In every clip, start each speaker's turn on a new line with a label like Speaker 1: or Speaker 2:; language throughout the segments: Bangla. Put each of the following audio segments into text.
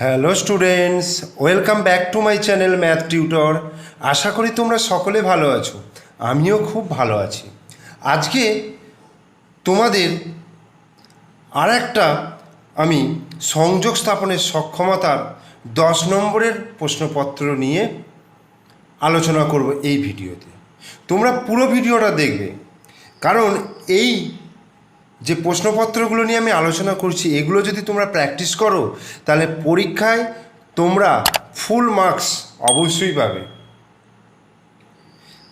Speaker 1: Hello students, welcome back to my channel math tutor. আশা করি তোমরা সকলে ভালো আছো। আমিও খুব ভালো আছি। আজকে তোমাদের আর একটা আমি সংযোগ স্থাপনের সক্ষমতার দশ নম্বরের প্রশ্নপত্র নিয়ে আলোচনা করব এই ভিডিওতে। তোমরা পুরো ভিডিওটা দেখবে। কারণ এই যে প্রশ্নপত্রগুলো নিয়ে আমি আলোচনা করছি, এগুলো যদি তোমরা প্র্যাকটিস করো, তাহলে পরীক্ষায় তোমরা ফুল মার্কস অবশ্যই পাবে।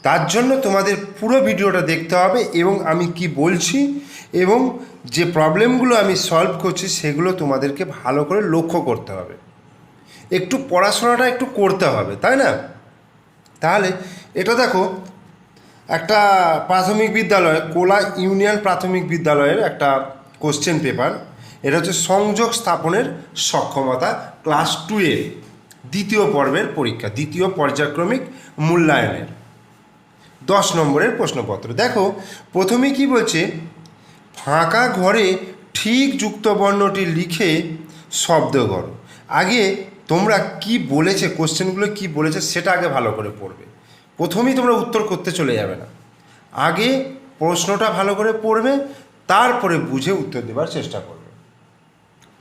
Speaker 1: তার জন্য তোমাদের পুরো ভিডিওটা দেখতে হবে এবং আমি কি বলছি এবং যে প্রবলেমগুলো আমি সলভ করছি, সেগুলো তোমাদেরকে ভালো করে লক্ষ্য করতে হবে। একটু পড়াশোনাটা একটু করতে হবে, তাই না? তাহলে, এটা দেখো একটা প্রাথমিক বিদ্যালয়, কোলা ইউনিয়ন প্রাথমিক বিদ্যালয়ের একটা কোশ্চেন পেপার এটা হচ্ছে সংযোগ স্থাপনের সক্ষমতা ক্লাস টুয়ে দ্বিতীয় পর্বের পরীক্ষা, দ্বিতীয় পর্যায়ক্রমিক মূল্যায়নের। দশ নম্বরের প্রশ্নপত্র। দেখো, প্রথমে কি বলছে, ফাঁকা ঘরে ঠিক যুক্ত বর্ণটি লিখে শব্দ করো আগে তোমরা কি বলেছে কোশ্চেনগুলো কি বলেছে, সেটা আগে ভালো করে পড়বে। প্রথমেই তোমরা উত্তর করতে চলে যাবে না। আগে প্রশ্নটা ভালো করে পড়বে, তারপরে বুঝে উত্তর দেওয়ার চেষ্টা করবে।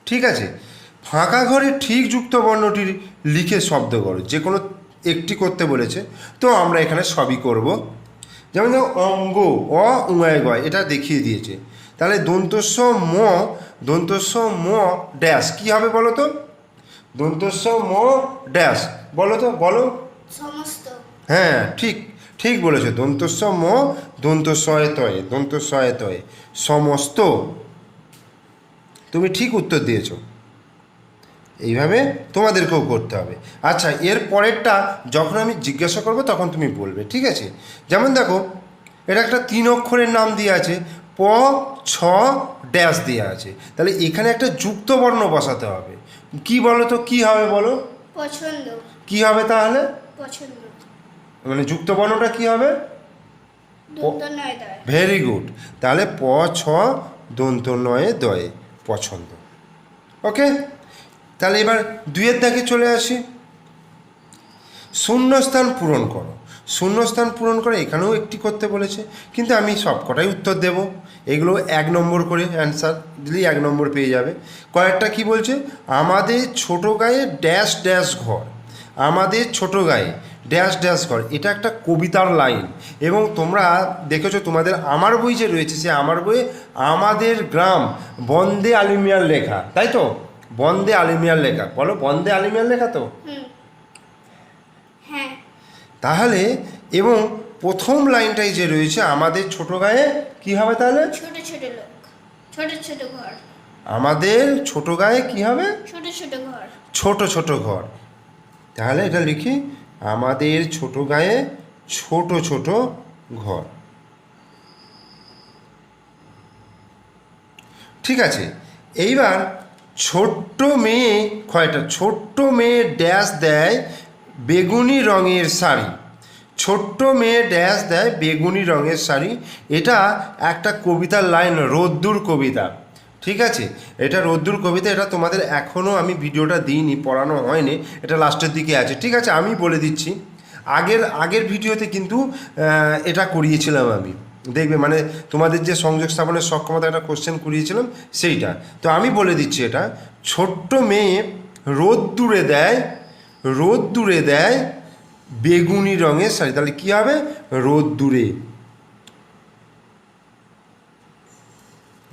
Speaker 1: ঠিক আছে? ফাঁকা ঘরে ঠিক যুক্ত বর্ণটি লিখে শব্দ করো, যে কোনো একটি করতে বলেছে। তো আমরা এখানে সবই করব। যেমন অঙ্গ, অ, উমায়, গয়, এটা দেখিয়ে দিয়েছে। তাহলে দন্তস্ব, ম দন্তস্ব, ম, ড্যাশ, কী হবে বলো তো? দন্তস্ব, ম, ড্যাশ, বলো তো, বলো।
Speaker 2: সমস্ত।
Speaker 1: হ্যাঁ ঠিক ঠিক বলেছ। দন্তস্ব ম দন্তস্বয়ে তয়ে দন্তস্বয়ে তয়ে সমস্ত। তুমি ঠিক উত্তর দিয়েছ। এইভাবে তোমাদেরকেও করতে হবে। আচ্ছা এর পরেরটা যখন আমি জিজ্ঞাসা করব তখন তুমি বলবে ঠিক আছে? যেমন দেখো এটা একটা তিন অক্ষরের নাম দিয়ে আছে প ছ ড্যাশ দিয়ে আছে। তাহলে এখানে একটা যুক্ত বর্ণ বসাতে হবে। কি বলো তো কি হবে বলো?
Speaker 2: পছন্দ।
Speaker 1: কি হবে তাহলে?
Speaker 2: পছন্দ।
Speaker 1: মানে যুক্ত বর্ণটা কি হবে? ভেরি গুড তাহলে প ছ দন্ত নয়ে দয়ে পছন্দ। ওকে তাহলে এবার দুইয়ের দাগে চলে আসি। শূন্যস্থান পূরণ করো। শূন্যস্থান পূরণ করে এখানেও একটি করতে বলেছে। কিন্তু আমি সবকটাই উত্তর দেব। এগুলো এক নম্বর করে অ্যান্সার দিলেই এক নম্বর পেয়ে যাবে। কয়েকটা কি বলছে? আমাদের ছোট গায়ে ড্যাশ ড্যাশ ঘর। আমাদের ছোট গায়ে ড্যাশ ড্যাশ ঘর এটা একটা কবিতার লাইন। এবং তোমরা দেখেছ তোমাদের আমার বই যে রয়েছে সে আমার বইয়ে আমাদের গ্রাম বন্দে আলিমিয়ার লেখা। তাই তো? বন্দে আলিমিয়ার লেখা। বলো বন্দে আলিমিয়ার লেখা তো?
Speaker 2: হ্যাঁ।
Speaker 1: তাহলে এবং প্রথম লাইনটাই যে রয়েছে আমাদের ছোট গায়ে কি হবে তাহলে?
Speaker 2: ছোট ছোট লোক। ছোট ছোট ঘর।
Speaker 1: আমাদের ছোট গায়ে কি হবে?
Speaker 2: ছোট ছোট ঘর।
Speaker 1: ছোট ছোট ঘর। তাহলে এটা লিখি। আমাদের ছোট গায়ে ছোট ছোট ঘর। ঠিক আছে, এইবার ছোট্ট মেয়ে, কয়টা? ছোট্ট মেয়ে ড্যাশ দেয় বেগুনি রঙের শাড়ি। ছোট্ট মেয়ে ড্যাশ দেয় বেগুনি রঙের শাড়ি। এটা একটা কবিতার লাইন, রোদ্দুর কবিতা। ঠিক আছে? এটা রোদ্দুর কবিতা, এটা তোমাদের এখনও আমি ভিডিওটা দিইনি, পড়ানো হয়নি, এটা লাস্টের দিকে আছে। ঠিক আছে, আমি বলে দিচ্ছি। আগের আগের ভিডিওতে কিন্তু এটা করিয়েছিলাম আমি। দেখবে মানে তোমাদের যে সংযোগ স্থাপনের সক্ষমতা, একটা কোশ্চেন করিয়েছিলাম, সেইটা। তো আমি বলে দিচ্ছি এটা। ছোট্ট মেয়ে রোদ দূরে দেয় রোদ দূরে দেয় বেগুনি রঙের শাড়ি। তাহলে কী হবে? রোদ দূরে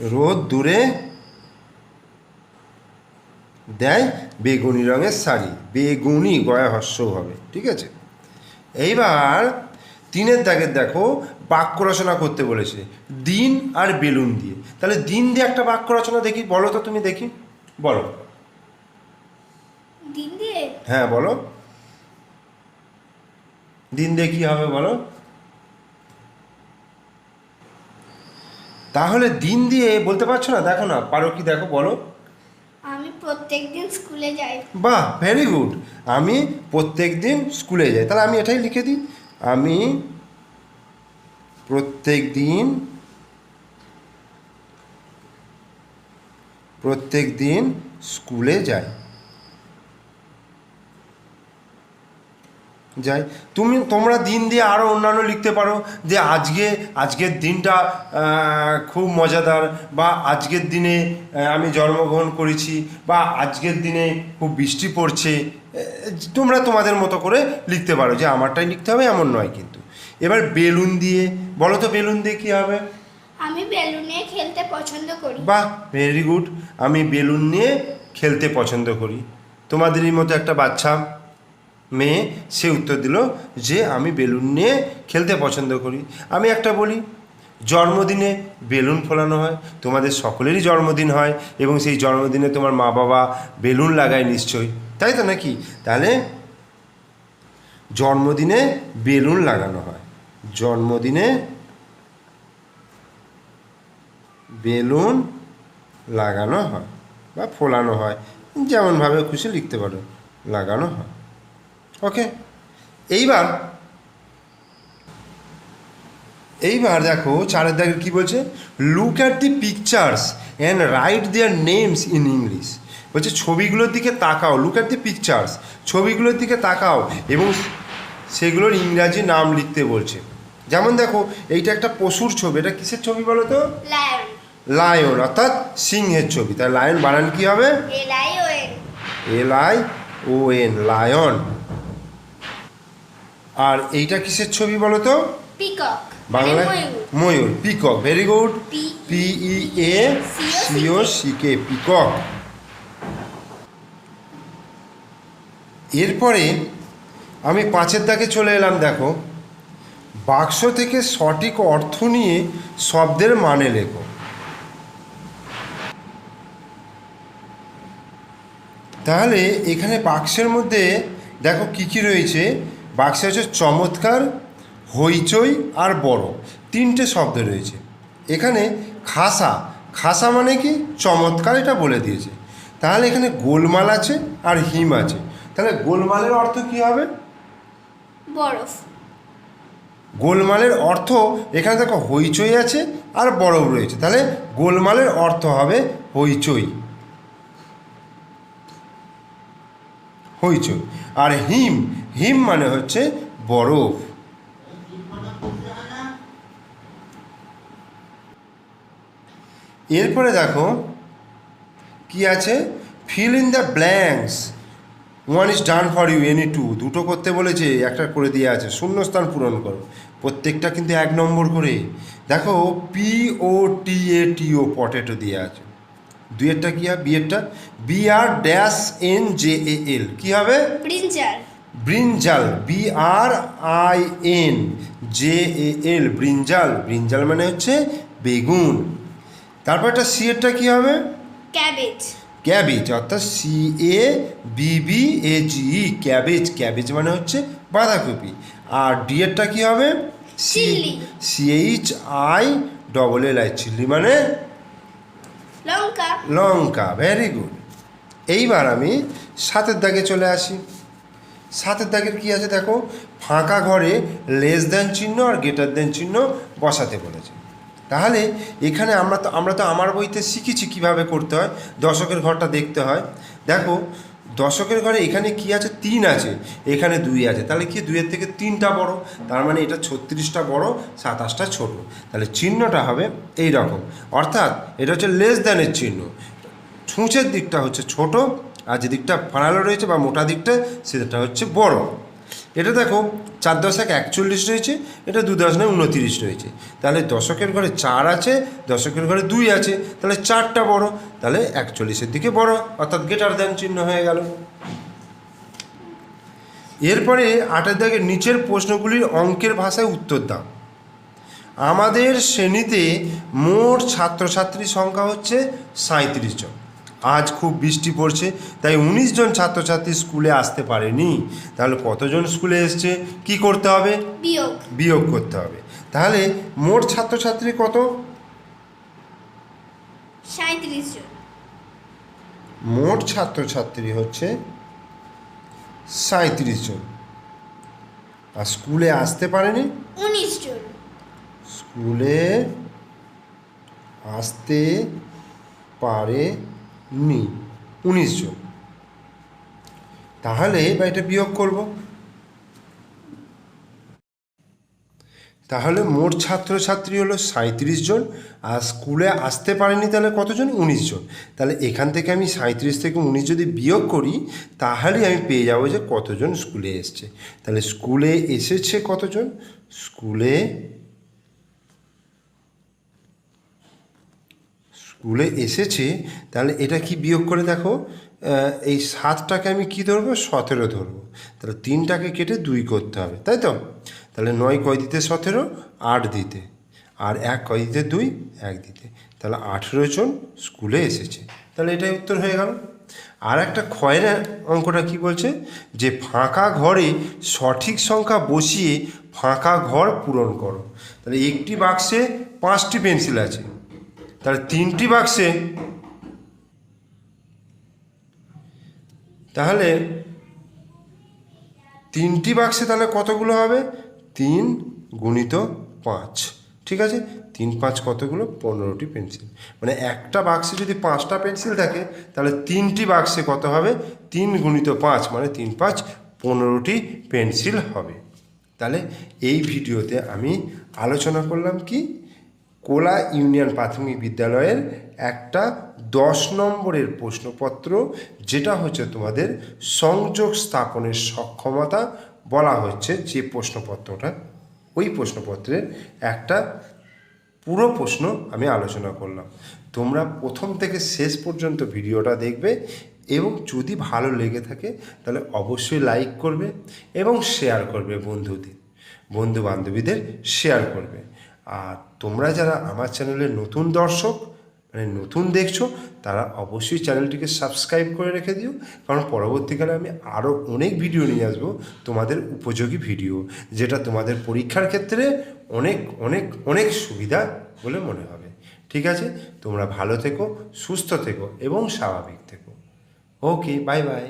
Speaker 1: রোদ দূরে দেয় বেগুনি রঙের শাড়ি। বেগুনি গয়া হর্ষ হবে ঠিক আছে? এইবার তিনের দাগের দেখো বাক্য রচনা করতে বলেছে দিন আর বেলুন দিয়ে। তাহলে দিন দিয়ে একটা বাক্য রচনা দেখি বলো তো তুমি দেখি বলো।
Speaker 2: দিন দিয়ে?
Speaker 1: হ্যাঁ বলো। দিন দিয়ে কী হবে বলো? তাহলে দিন দিয়ে বলতে পারছ না? দেখো না পারো কি দেখো বলো।
Speaker 2: আমি প্রত্যেক দিন স্কুলে যাই।
Speaker 1: বাহ ভেরি গুড আমি প্রত্যেক দিন স্কুলে যাই। তাহলে আমি এটাই লিখে দিই। আমি প্রত্যেক দিন প্রত্যেক দিন স্কুলে যাই। যাই। তুমি তোমরা দিন দিয়ে আরও অন্যান্য লিখতে পারো যে আজকে আজকের দিনটা খুব মজাদার বা আজকের দিনে আমি জন্মগ্রহণ করেছি বা আজকের দিনে খুব বৃষ্টি পড়ছে তোমরা তোমাদের মতো করে লিখতে পারো যে আমারটাই লিখতে হবে এমন নয় কিন্তু। এবার বেলুন দিয়ে বলো তো বেলুন দিয়ে কী হবে?
Speaker 2: আমি বেলুনে খেলতে পছন্দ করি।
Speaker 1: বাহ ভেরি গুড। আমি বেলুন নিয়ে খেলতে পছন্দ করি। তোমাদেরই মতো একটা বাচ্চা। মেয়ে সে উত্তর দিল যে আমি বেলুন নিয়ে খেলতে পছন্দ করি। আমি একটা বলি, জন্মদিনে বেলুন ফোলানো হয়, তোমাদের সকলেরই জন্মদিন হয় এবং সেই জন্মদিনে তোমার মা বাবা বেলুন লাগায় নিশ্চয়ই। তাই তো নাকি? তাহলে জন্মদিনে বেলুন লাগানো হয়। জন্মদিনে বেলুন লাগানো হয় বা ফোলানো হয়। যেমনভাবে খুশি লিখতে পারো, লাগানো হয়। ওকে এইবার এইবার দেখো চারের দাগে কী বলছে? Look at the pictures and write their names in English বলছে ছবিগুলোর দিকে তাকাও। লুক অ্যাট দি পিকচার্স ছবিগুলোর দিকে তাকাও এবং সেগুলোর ইংরাজি নাম লিখতে বলছে। যেমন দেখো এইটা একটা পশুর ছবি। এটা কিসের ছবি বলো তো?
Speaker 2: লায়ন
Speaker 1: অর্থাৎ সিংহের ছবি। তাই লায়ন বানান কি হবে?
Speaker 2: L I O N
Speaker 1: lion আর এইটা কিসের ছবি বলো তো?
Speaker 2: পিকক।
Speaker 1: বাংলায়? ময়ূর। Peacock very good
Speaker 2: P
Speaker 1: P E A C O C K peacock. এরপরে আমি পাঁচের দাগে চলে এলাম দেখো। বাক্স থেকে সঠিক অর্থ নিয়ে শব্দের মানে লেখো। তাহলে এখানে বাক্সের মধ্যে দেখো কি কি রয়েছে? বাক্সে হচ্ছে চমৎকার হইচই আর বড়। তিনটে শব্দ রয়েছে। এখানে খাসা খাসা মানে কি? চমৎকার এটা বলে দিয়েছে। তাহলে এখানে গোলমাল আছে আর হিম আছে। তাহলে গোলমালের অর্থ কি হবে?
Speaker 2: বরফ।
Speaker 1: গোলমালের অর্থ এখানে দেখো হইচই আছে আর বরফ রয়েছে। তাহলে গোলমালের অর্থ হবে হইচই। হইচই। আর হিম হিম মানে হচ্ছে বরফ। এরপরে দেখো, কি আছে? Fill in the blanks one is done for you any two দুটো করতে বলেছে, একটা করে দিয়ে আছে। শূন্যস্থান পূরণ করো। প্রত্যেকটা কিন্তু এক নম্বর করে। দেখো পি ও টি এ টি ও পটেটো দিয়ে আছে। দুইয়েরটা কী হবে? বিয়েরটা B R dash N J A L কী হবে?
Speaker 2: Brinjal
Speaker 1: brinjal B R I N J A L brinjal brinjal মানে হচ্ছে বেগুন। তারপর একটা সি এরটা কী হবে?
Speaker 2: ক্যাবেজ।
Speaker 1: ক্যাবেজ অর্থাৎ C A B B A G E cabbage. Cabbage মানে হচ্ছে বাঁধাকপি। আর ডি এরটা কী হবে। C H I double L I chilli মানে
Speaker 2: লঙ্কা।
Speaker 1: লঙ্কা। Very good. এইবার আমি সাতের দাগে চলে আসি। সাতের দাগের কী আছে দেখো? ফাঁকা ঘরে লেস দেন চিহ্ন আর গেটার দেন চিহ্ন বসাতে বলেছে। তাহলে এখানে আমরা তো আমরা তো আমার বইতে শিখেছি কীভাবে করতে হয়, দশকের ঘরটা দেখতে হয়। দেখো, দশকের ঘরে এখানে কি আছে? তিন আছে। এখানে দুই আছে। তাহলে কি দুইয়ের থেকে তিনটা বড়? তার মানে এটা ছত্রিশটা বড়, সাতাশটা ছোট। তাহলে চিহ্নটা হবে এই রকম অর্থাৎ এটা হচ্ছে লেস দ্যানের চিহ্ন। ছুঁচের দিকটা হচ্ছে ছোট আর যে দিকটা ফানালো রয়েছে বা মোটা দিকটা, সেটা হচ্ছে বড়। এটা দেখো, চার দশক একচল্লিশ রয়েছে, এটা দু দশ নয় উনতিরিশ রয়েছে। তাহলে দশকের ঘরে চার আছে, দশকের ঘরে দুই আছে, তাহলে চারটা বড়, তাহলে একচল্লিশের দিকে বড়, অর্থাৎ গেটার দেন চিহ্ন হয়ে গেল। এরপরে আটের দাগের নিচের প্রশ্নগুলির অঙ্কের ভাষায় উত্তর দাও। আমাদের শ্রেণীতে মোট ছাত্রছাত্রীর সংখ্যা হচ্ছে সাঁত্রিশ জন। আজ খুব বৃষ্টি পড়ছে তাই উনিশ জন ছাত্রছাত্রী স্কুলে আসতে পারেনি। তাহলে কতজন স্কুলে এসছে? কি করতে হবে?
Speaker 2: বিয়োগ।
Speaker 1: বিয়োগ করতে হবে। তাহলে মোট ছাত্রছাত্রী কত?
Speaker 2: জন।
Speaker 1: মোট ছাত্রছাত্রী হচ্ছে সাঁত্রিশ জন। আর স্কুলে আসতে পারেনি?
Speaker 2: উনিশ জন।
Speaker 1: স্কুলে আসতে পারে নি উনিশ জন। তাহলে বা এটা বিয়োগ করব। তাহলে মোট ছাত্রছাত্রী হলো সাঁত্রিশ জন, আর স্কুলে আসতে পারেনি তাহলে কতজন? উনিশ জন। তাহলে এখান থেকে আমি সাঁত্রিশ থেকে উনিশ যদি বিয়োগ করি তাহলে আমি পেয়ে যাব যে কতজন স্কুলে এসছে। তাহলে স্কুলে এসেছে কতজন? স্কুলে স্কুলে এসেছে, তাহলে এটা কি বিয়োগ করে দেখো? এই সাতটাকে আমি কি ধরবো? সতেরো ধরবো। তাহলে তিনটাকে কেটে দুই করতে হবে, তাই তো? তাহলে নয় কয় দিতে সতেরো? আট দিতে। আর এক কয় দিতে দুই? এক দিতে। তাহলে আঠেরো জন স্কুলে এসেছে। তাহলে এটাই উত্তর হয়ে গেল। আর একটা ক্ষয়ের অঙ্কটা কি বলছে? যে ফাঁকা ঘরে সঠিক সংখ্যা বসিয়ে ফাঁকা ঘর পূরণ করো। তাহলে একটি বাক্সে পাঁচটি পেন্সিল আছে। তাহলে তিনটি বাক্সে। তাহলে তিনটি বাক্সে তাহলে কতগুলো হবে? তিন গুণিত পাঁচ। ঠিক আছে? তিন পাঁচ কতগুলো? পনেরোটি পেন্সিল। মানে একটা বাক্সে যদি পাঁচটা পেন্সিল থাকে, তাহলে তিনটি বাক্সে কত হবে? তিন গুণিত পাঁচ মানে তিন পাঁচ পনেরোটি পেন্সিল হবে। তাহলে এই ভিডিওতে আমি আলোচনা করলাম কি? কোলা ইউনিয়ন প্রাথমিক বিদ্যালয়ের একটা দশ নম্বরের প্রশ্নপত্র, যেটা হচ্ছে তোমাদের সংযোগ স্থাপনের সক্ষমতা বলা হচ্ছে যে প্রশ্নপত্রটা। ওই প্রশ্নপত্রের একটা পুরো প্রশ্ন আমি আলোচনা করলাম। তোমরা প্রথম থেকে শেষ পর্যন্ত ভিডিওটা দেখবে এবং যদি ভালো লেগে থাকে, তাহলে অবশ্যই লাইক করবে এবং শেয়ার করবে বন্ধুদের বন্ধু বান্ধবীদের শেয়ার করবে। আর তোমরা যারা আমার চ্যানেলের নতুন দর্শক মানে নতুন দেখছ, তারা অবশ্যই চ্যানেলটিকে সাবস্ক্রাইব করে রেখে দিও। কারণ পরবর্তীকালে আমি আরও অনেক ভিডিও নিয়ে আসব, তোমাদের উপযোগী ভিডিও, যেটা তোমাদের পরীক্ষার ক্ষেত্রে অনেক অনেক অনেক সুবিধা বলে মনে হবে। ঠিক আছে? তোমরা ভালো থেকো, সুস্থ থেকো এবং স্বাভাবিক থেকো। Okay, bye bye.